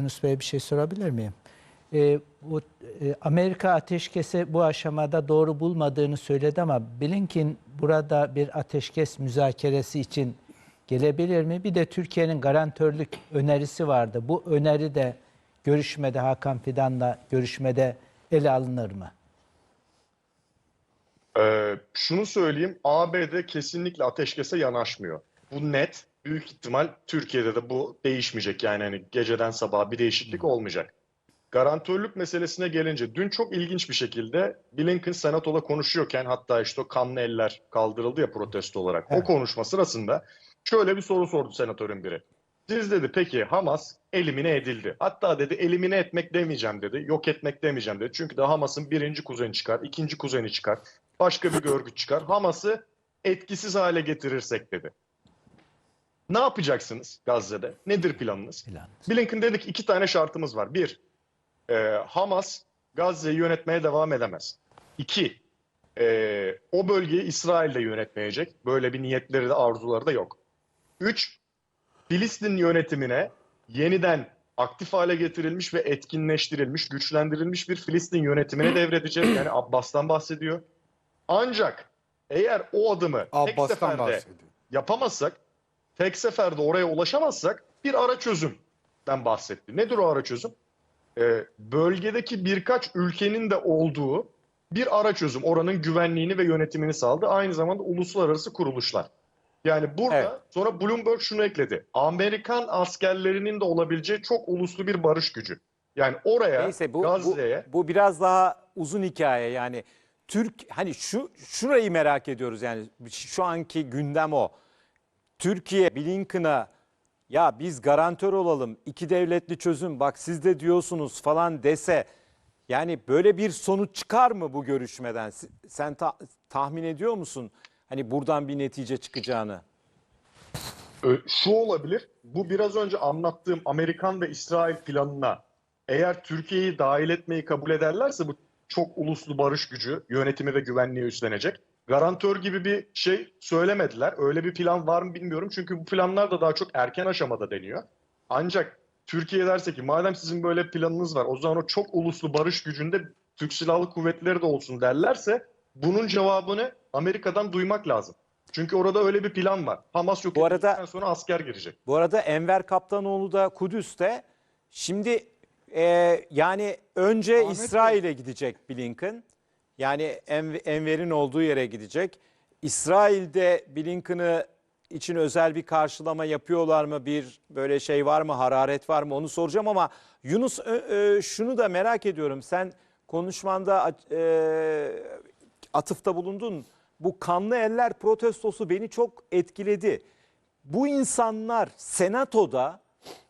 Yunus Bey'e bir şey sorabilir miyim? Ee, bu e, Amerika ateşkesi bu aşamada doğru bulmadığını söyledi ama Blinken burada bir ateşkes müzakeresi için gelebilir mi? Bir de Türkiye'nin garantörlük önerisi vardı. Bu öneri de görüşmede Hakan Fidan'la görüşmede ele alınır mı? Ee, şunu söyleyeyim, ABD kesinlikle ateşkese yanaşmıyor. Bu net. Büyük ihtimal Türkiye'de de bu değişmeyecek. Yani hani geceden sabaha bir değişiklik olmayacak. Garantörlük meselesine gelince dün çok ilginç bir şekilde Blinken senatoda konuşuyorken hatta işte o kanlı eller kaldırıldı ya protesto olarak. O Evet. konuşma sırasında şöyle bir soru sordu senatörün biri. Siz dedi peki Hamas elimine edildi. Hatta dedi elimine etmek demeyeceğim dedi. Yok etmek demeyeceğim dedi. Çünkü de Hamas'ın birinci kuzeni çıkar, ikinci kuzeni çıkar. Başka bir örgüt çıkar. Hamas'ı etkisiz hale getirirsek dedi. Ne yapacaksınız Gazze'de? Nedir planınız? Planınız. Blinken dedi ki iki tane şartımız var. Bir, e, Hamas Gazze'yi yönetmeye devam edemez. İki, e, o bölgeyi İsrail de yönetmeyecek. Böyle bir niyetleri de arzuları da yok. Üç, Filistin yönetimine yeniden aktif hale getirilmiş ve etkinleştirilmiş, güçlendirilmiş bir Filistin yönetimine devredecek. Yani Abbas'tan bahsediyor. Ancak eğer o adımı tek Abbas'tan seferde bahsediyor. yapamazsak, tek seferde oraya ulaşamazsak bir ara çözümden bahsetti. Nedir o ara çözüm? Ee, bölgedeki birkaç ülkenin de olduğu bir ara çözüm. Oranın güvenliğini ve yönetimini sağladı. Aynı zamanda uluslararası kuruluşlar. Yani burada Evet. sonra Bloomberg şunu ekledi. Amerikan askerlerinin de olabileceği çok uluslu bir barış gücü. Yani oraya Neyse bu, bu, Gazze'ye bu biraz daha uzun hikaye yani. Türk hani şu şurayı merak ediyoruz yani şu anki gündem o. Türkiye Blinken'a ya biz garantör olalım iki devletli çözüm bak siz de diyorsunuz falan dese yani böyle bir sonuç çıkar mı bu görüşmeden? Sen ta- tahmin ediyor musun hani buradan bir netice çıkacağını? Şu olabilir, bu biraz önce anlattığım Amerikan ve İsrail planına eğer Türkiye'yi dahil etmeyi kabul ederlerse bu çok uluslu barış gücü yönetimi ve güvenliği üstlenecek. Garantör gibi bir şey söylemediler. Öyle bir plan var mı bilmiyorum. Çünkü bu planlar da daha çok erken aşamada deniyor. Ancak Türkiye derse ki madem sizin böyle planınız var o zaman o çok uluslu barış gücünde Türk Silahlı Kuvvetleri de olsun derlerse bunun cevabını Amerika'dan duymak lazım. Çünkü orada öyle bir plan var. Hamas yok Bu arada- sonra asker girecek. Bu arada Enver Kaptanoğlu da Kudüs'te. Şimdi e, yani önce İsrail'e gidecek Blinken. Yani En- Enver'in olduğu yere gidecek. İsrail'de Blinken'ı için özel bir karşılama yapıyorlar mı? Bir böyle şey var mı? Hararet var mı? Onu soracağım ama Yunus şunu da merak ediyorum. Sen konuşmanda e, atıfta bulundun. Bu kanlı eller protestosu beni çok etkiledi. Bu insanlar senatoda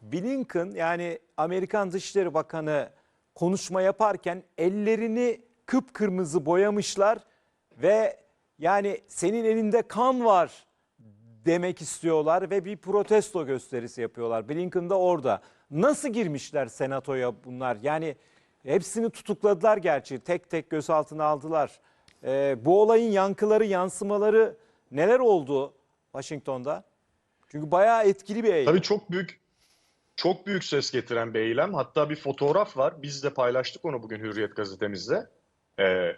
Blinken yani Amerikan Dışişleri Bakanı konuşma yaparken ellerini kıpkırmızı boyamışlar ve yani senin elinde kan var demek istiyorlar ve bir protesto gösterisi yapıyorlar. Blinken de orada. Nasıl girmişler senatoya bunlar? Yani hepsini tutukladılar gerçi. Tek tek gözaltına aldılar. Ee, bu olayın yankıları, yansımaları neler oldu Washington'da? Çünkü bayağı etkili bir eylem. Tabii çok büyük çok büyük ses getiren bir eylem. Hatta bir fotoğraf var. Biz de paylaştık onu bugün Hürriyet gazetemizde. Ee,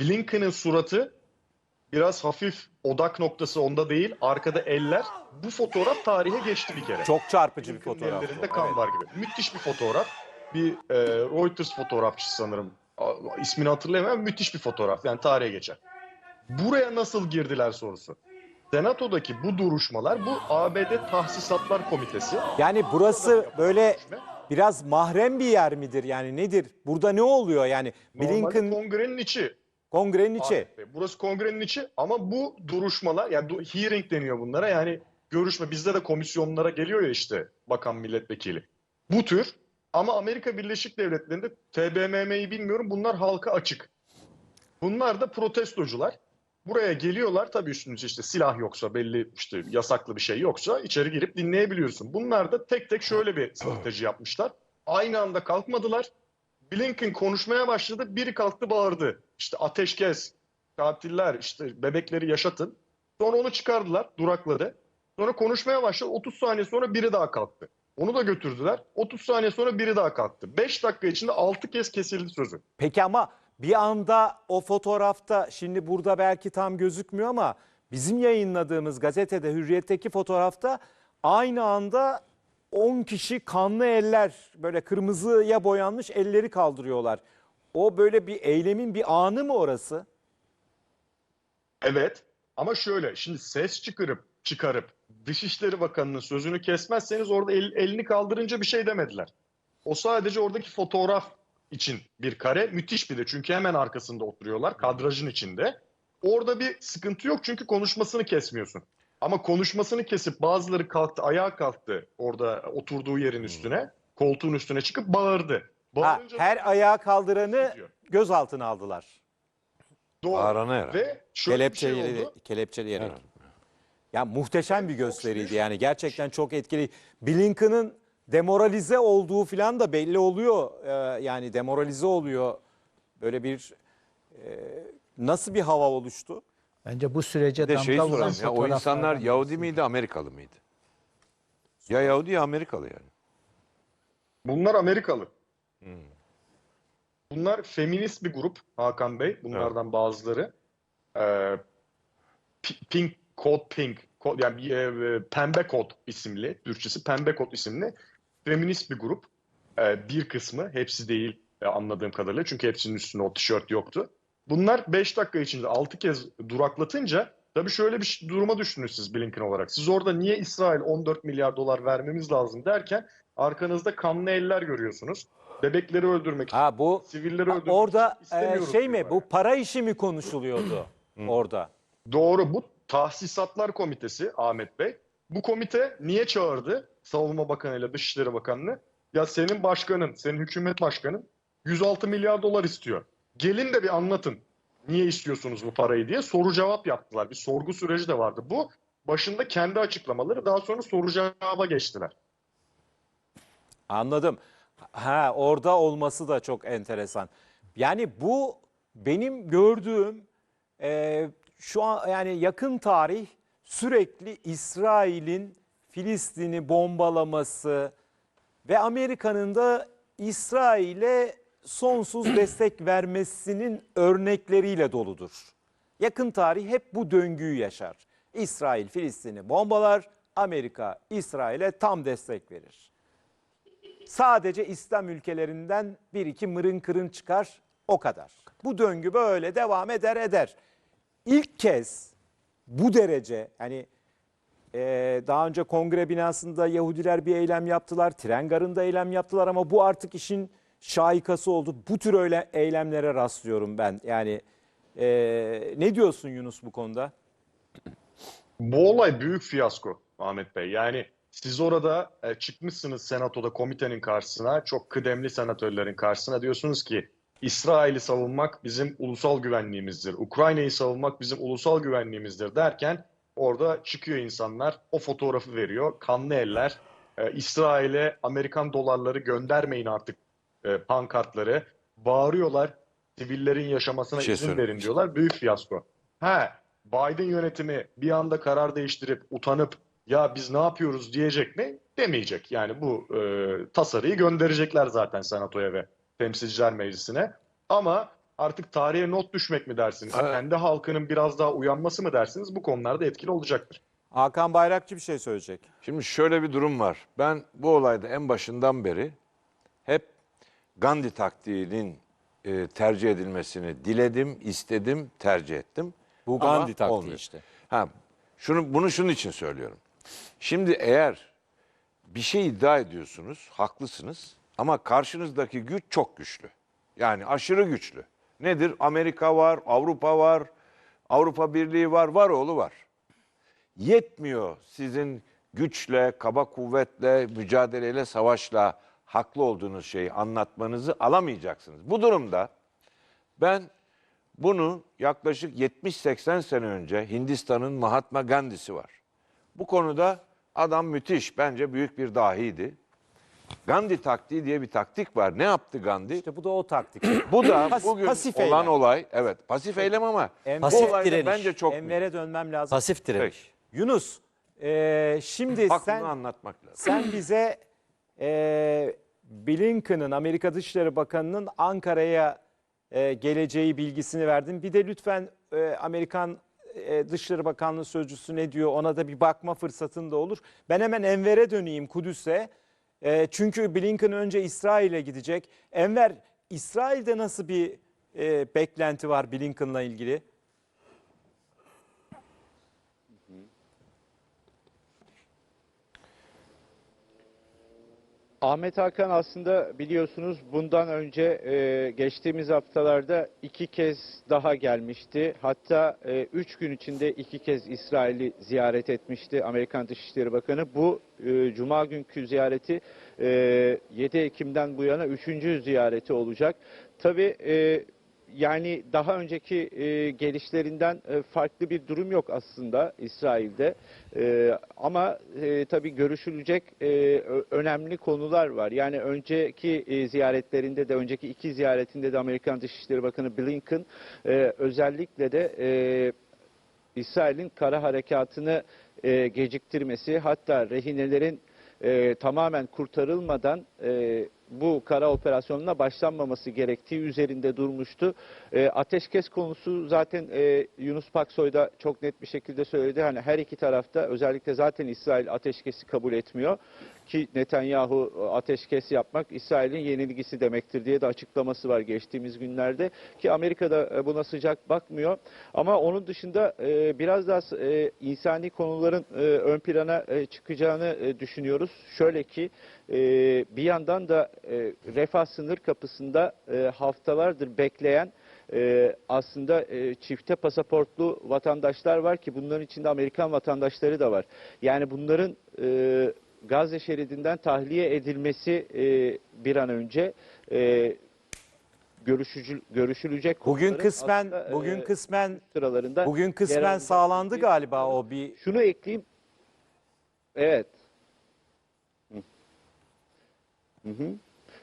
Blinken'ın suratı biraz hafif odak noktası onda değil. Arkada eller. Bu fotoğraf tarihe geçti bir kere. Çok çarpıcı bir fotoğraf. ellerinde kan Evet. var gibi. Müthiş bir fotoğraf. Bir e, Reuters fotoğrafçısı sanırım. İsmini hatırlayamıyorum. Müthiş bir fotoğraf. Yani tarihe geçer. Buraya nasıl girdiler sorusu. Senato'daki bu duruşmalar bu ABD Tahsisatlar Komitesi. Yani burası böyle biraz mahrem bir yer midir? Yani nedir? Burada ne oluyor? Yani Blinken kongrenin içi. kongrenin içi. Bey, Burası kongrenin içi ama bu duruşmalar yani hearing deniyor bunlara yani görüşme bizde de komisyonlara geliyor ya işte bakan milletvekili. Bu tür ama Amerika Birleşik Devletleri'nde TBMM'yi bilmiyorum bunlar halka açık. Bunlar da protestocular. Buraya geliyorlar tabii üstünüzde işte silah yoksa belli işte yasaklı bir şey yoksa içeri girip dinleyebiliyorsun. Bunlar da tek tek şöyle bir strateji yapmışlar. Aynı anda kalkmadılar. Blinken konuşmaya başladı. Biri kalktı bağırdı. İşte ateşkes, katiller, işte bebekleri yaşatın. Sonra onu çıkardılar, durakladı. Sonra konuşmaya başladı. 30 saniye sonra biri daha kalktı. Onu da götürdüler. 30 saniye sonra biri daha kalktı. 5 dakika içinde 6 kez kesildi sözü. Peki ama bir anda o fotoğrafta şimdi burada belki tam gözükmüyor ama bizim yayınladığımız gazetede Hürriyet'teki fotoğrafta aynı anda 10 kişi kanlı eller böyle kırmızıya boyanmış elleri kaldırıyorlar. O böyle bir eylemin bir anı mı orası? Evet ama şöyle şimdi ses çıkarıp çıkarıp Dışişleri Bakanı'nın sözünü kesmezseniz orada el- elini kaldırınca bir şey demediler. O sadece oradaki fotoğraf için bir kare müthiş bir de çünkü hemen arkasında oturuyorlar kadrajın içinde. Orada bir sıkıntı yok çünkü konuşmasını kesmiyorsun. Ama konuşmasını kesip bazıları kalktı ayağa kalktı orada oturduğu yerin üstüne koltuğun üstüne çıkıp bağırdı. Ha, Bağırınca her ayağa kaldıranı diyor. gözaltına aldılar. Doğru. Bağırana herhalde. Ve şöyle bir şey Kelepçeleyerek. oldu. kelepçeleyerek. Ya muhteşem bir gösteriydi yani gerçekten çok etkili. Blinken'ın demoralize olduğu falan da belli oluyor. Ee, yani demoralize oluyor. Böyle bir e, nasıl bir hava oluştu? Bence bu sürece Bir de damga şeyi vuran soralım ya o fotoğraflardan insanlar birisi. Yahudi miydi Amerikalı mıydı? Ya Yahudi ya Amerikalı yani. Bunlar Amerikalı. Bunlar feminist bir grup Hakan Bey. Bunlardan bazıları. Ee, P- Pink Code Pink Code- yani bir, e, Pembe Kod isimli, Türkçesi Pembe Kod isimli feminist bir grup. Ee, bir kısmı, hepsi değil e, anladığım kadarıyla. Çünkü hepsinin üstünde o tişört yoktu. Bunlar 5 dakika içinde 6 kez duraklatınca tabii şöyle bir duruma düştünüz siz Blinken olarak. Siz orada niye İsrail 14 milyar dolar vermemiz lazım derken arkanızda kanlı eller görüyorsunuz. Bebekleri öldürmek Ha bu sivilleri ha, öldürmek orada e, şey mi diyorlar bu yani. para işi mi konuşuluyordu orada? Doğru bu Tahsisatlar Komitesi Ahmet Bey. Bu komite niye çağırdı Savunma Bakanı ile Dışişleri Bakanı'nı? Ya senin başkanın, senin hükümet başkanın 106 milyar dolar istiyor. Gelin de bir anlatın. Niye istiyorsunuz bu parayı diye soru cevap yaptılar. Bir sorgu süreci de vardı. Bu başında kendi açıklamaları daha sonra soru cevaba geçtiler. Anladım. Ha orada olması da çok enteresan. Yani bu benim gördüğüm e, şu an yani yakın tarih sürekli İsrail'in Filistin'i bombalaması ve Amerika'nın da İsrail'e sonsuz destek vermesinin örnekleriyle doludur. Yakın tarih hep bu döngüyü yaşar. İsrail Filistin'i bombalar, Amerika İsrail'e tam destek verir. Sadece İslam ülkelerinden bir iki mırın kırın çıkar o kadar. Bu döngü böyle devam eder eder. İlk kez bu derece yani eee, daha önce kongre binasında Yahudiler bir eylem yaptılar, tren garında eylem yaptılar ama bu artık işin şaikası oldu. Bu tür öyle eylemlere rastlıyorum ben. Yani eee, ne diyorsun Yunus bu konuda? Bu olay büyük fiyasko Ahmet Bey. Yani siz orada e, çıkmışsınız senatoda komitenin karşısına, çok kıdemli senatörlerin karşısına diyorsunuz ki İsrail'i savunmak bizim ulusal güvenliğimizdir. Ukrayna'yı savunmak bizim ulusal güvenliğimizdir derken orada çıkıyor insanlar o fotoğrafı veriyor. Kanlı eller, e, İsrail'e Amerikan dolarları göndermeyin artık e, pankartları. Bağırıyorlar sivillerin yaşamasına Bir şey izin verin diyorlar. Büyük fiyasko. Ha, Biden yönetimi bir anda karar değiştirip utanıp ya biz ne yapıyoruz diyecek mi? Demeyecek. Yani bu e, tasarıyı gönderecekler zaten Senato'ya ve Temsilciler Meclisi'ne. Ama artık tarihe not düşmek mi dersiniz? Evet. Kendi halkının biraz daha uyanması mı dersiniz? Bu konularda etkili olacaktır. Hakan Bayrakçı bir şey söyleyecek. Şimdi şöyle bir durum var. Ben bu olayda en başından beri hep Gandhi taktiğinin e, tercih edilmesini diledim, istedim, tercih ettim. Bu Ama Gandhi taktiği olmuyor. işte. Ha, şunu bunu şunun için söylüyorum. Şimdi eğer bir şey iddia ediyorsunuz, haklısınız ama karşınızdaki güç çok güçlü. Yani aşırı güçlü. Nedir? Amerika var, Avrupa var, Avrupa Birliği var, var oğlu var. Yetmiyor sizin güçle, kaba kuvvetle, mücadeleyle, savaşla haklı olduğunuz şeyi anlatmanızı alamayacaksınız. Bu durumda ben bunu yaklaşık 70-80 sene önce Hindistan'ın Mahatma Gandhi'si var. Bu konuda adam müthiş, bence büyük bir dahiydi. Gandhi taktiği diye bir taktik var. Ne yaptı Gandhi? İşte bu da o taktik. Bu da Pas- bugün pasif olan eylem. olay, evet pasif eylem ama Em- bu Pasif olayda direniş. bence çok. Enver'e dönmem lazım. Pasif direniş. Peki. Yunus, e, şimdi sen anlatmak lazım. sen bize e, Blinken'ın Amerika Dışişleri Bakanı'nın Ankara'ya e, geleceği bilgisini verdin. Bir de lütfen e, Amerikan e, Dışişleri Bakanlığı Sözcüsü ne diyor ona da bir bakma fırsatın da olur. Ben hemen Enver'e döneyim Kudüs'e. E, çünkü Blinken önce İsrail'e gidecek. Enver İsrail'de nasıl bir e, beklenti var Blinken'la ilgili? Ahmet Hakan aslında biliyorsunuz bundan önce e, geçtiğimiz haftalarda iki kez daha gelmişti. Hatta e, üç gün içinde iki kez İsrail'i ziyaret etmişti Amerikan Dışişleri Bakanı. Bu e, Cuma günkü ziyareti e, 7 Ekim'den bu yana üçüncü ziyareti olacak. Tabii e, yani daha önceki e, gelişlerinden e, farklı bir durum yok aslında İsrail'de. E, ama e, tabii görüşülecek e, önemli konular var. Yani önceki e, ziyaretlerinde de, önceki iki ziyaretinde de Amerikan Dışişleri Bakanı Blinken e, özellikle de e, İsrail'in kara harekatını e, geciktirmesi, hatta rehinelerin e, tamamen kurtarılmadan e, bu kara operasyonuna başlanmaması gerektiği üzerinde durmuştu. E, ateşkes konusu zaten e, Yunus Paksoy da çok net bir şekilde söyledi. Hani her iki tarafta özellikle zaten İsrail ateşkesi kabul etmiyor ki Netanyahu e, ateşkes yapmak İsrail'in yenilgisi demektir diye de açıklaması var geçtiğimiz günlerde ki Amerika'da e, buna sıcak bakmıyor. Ama onun dışında e, biraz daha insani konuların ön plana çıkacağını düşünüyoruz. Şöyle ki bir yandan da refah sınır kapısında haftalardır bekleyen e, aslında e, çifte pasaportlu vatandaşlar var ki bunların içinde Amerikan vatandaşları da var. Yani bunların e, Gazze şeridinden tahliye edilmesi e, bir an önce e, görüşücü, görüşülecek Bugün kısmen aslında, bugün e, kısmen sıralarında bugün kısmen sağlandı diye galiba o bir Şunu ekleyeyim. Evet. Hı hı.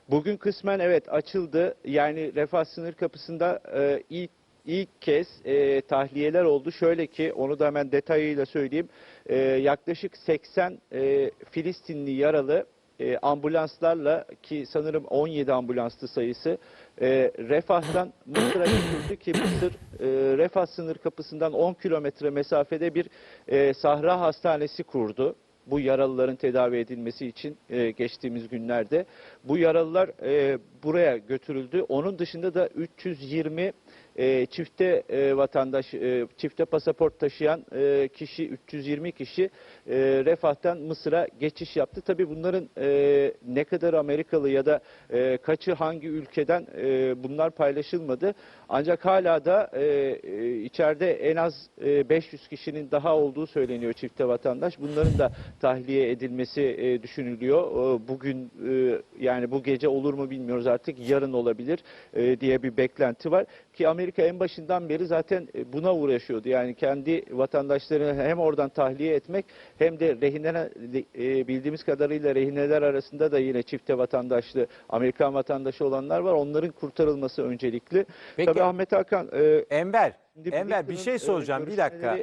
Bugün kısmen evet açıldı. Yani refah sınır kapısında e, ilk ilk kez e, tahliyeler oldu. Şöyle ki onu da hemen detayıyla söyleyeyim. E, yaklaşık 80 e, Filistinli yaralı e, ambulanslarla ki sanırım 17 ambulanstı sayısı e, Refah'tan Mısır'a götürdü ki Mısır e, Refah sınır kapısından 10 kilometre mesafede bir e, Sahra Hastanesi kurdu. Bu yaralıların tedavi edilmesi için e, geçtiğimiz günlerde. Bu yaralılar e, buraya götürüldü. Onun dışında da 320 e, çifte e, vatandaş, e, çifte pasaport taşıyan e, kişi, 320 kişi e, Refah'tan Mısır'a geçiş yaptı. Tabii bunların e, ne kadar Amerikalı ya da e, kaçı hangi ülkeden e, bunlar paylaşılmadı. Ancak hala da e, e, içeride en az e, 500 kişinin daha olduğu söyleniyor çifte vatandaş. Bunların da tahliye edilmesi e, düşünülüyor. E, bugün e, yani bu gece olur mu bilmiyoruz artık. Yarın olabilir e, diye bir beklenti var. Ki Amerika en başından beri zaten e, buna uğraşıyordu. Yani kendi vatandaşlarını hem oradan tahliye etmek hem de rehineler e, bildiğimiz kadarıyla rehineler arasında da yine çifte vatandaşlı Amerikan vatandaşı olanlar var. Onların kurtarılması öncelikli. Peki. Tabii Ahmet Hakan e, Enver. Enver bir şey e, soracağım bir dakika.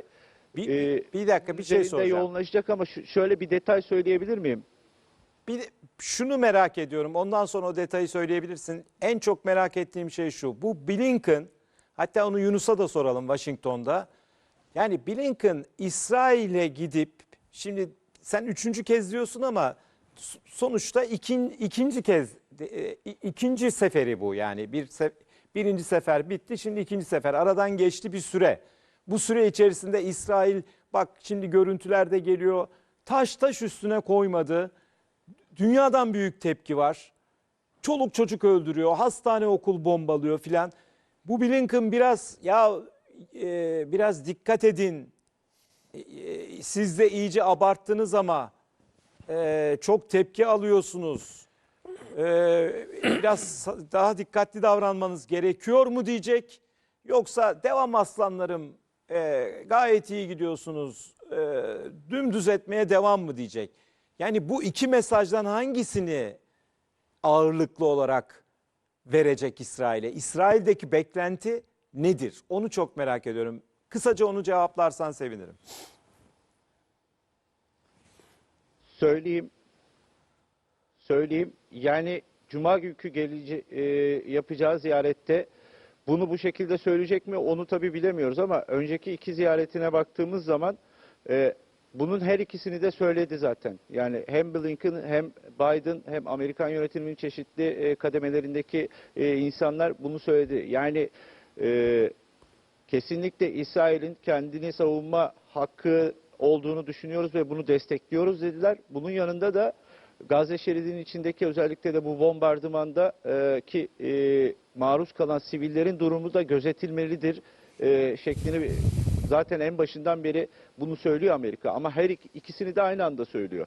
Bir, e, bir dakika bir şey soracağım. yoğunlaşacak ama şöyle bir detay söyleyebilir miyim? Bir de şunu merak ediyorum. Ondan sonra o detayı söyleyebilirsin. En çok merak ettiğim şey şu. Bu Blinken hatta onu Yunus'a da soralım Washington'da. Yani Blinken İsrail'e gidip şimdi sen üçüncü kez diyorsun ama sonuçta ikin, ikinci kez e, i- ikinci seferi bu yani bir sef- birinci sefer bitti şimdi ikinci sefer aradan geçti bir süre. Bu süre içerisinde İsrail bak şimdi görüntülerde geliyor taş taş üstüne koymadı. Dünyadan büyük tepki var. Çoluk çocuk öldürüyor, hastane okul bombalıyor filan. Bu Blinken biraz ya e, biraz dikkat edin. E, e, siz de iyice abarttınız ama e, çok tepki alıyorsunuz. E, biraz daha dikkatli davranmanız gerekiyor mu diyecek. Yoksa devam aslanlarım e, gayet iyi gidiyorsunuz. E, dümdüz etmeye devam mı diyecek. Yani bu iki mesajdan hangisini ağırlıklı olarak verecek İsrail'e? İsrail'deki beklenti nedir? Onu çok merak ediyorum. Kısaca onu cevaplarsan sevinirim. Söyleyeyim. söyleyeyim. Yani Cuma günkü gelici, e, yapacağı ziyarette bunu bu şekilde söyleyecek mi onu tabii bilemiyoruz ama önceki iki ziyaretine baktığımız zaman e, bunun her ikisini de söyledi zaten. Yani hem Blinken hem Biden hem Amerikan yönetiminin çeşitli e, kademelerindeki e, insanlar bunu söyledi. Yani e, kesinlikle İsrail'in kendini savunma hakkı olduğunu düşünüyoruz ve bunu destekliyoruz dediler. Bunun yanında da Gazze şeridinin içindeki özellikle de bu bombardımanda e, ki e, maruz kalan sivillerin durumu da gözetilmelidir e, şeklini zaten en başından beri bunu söylüyor Amerika ama her ik- ikisini de aynı anda söylüyor.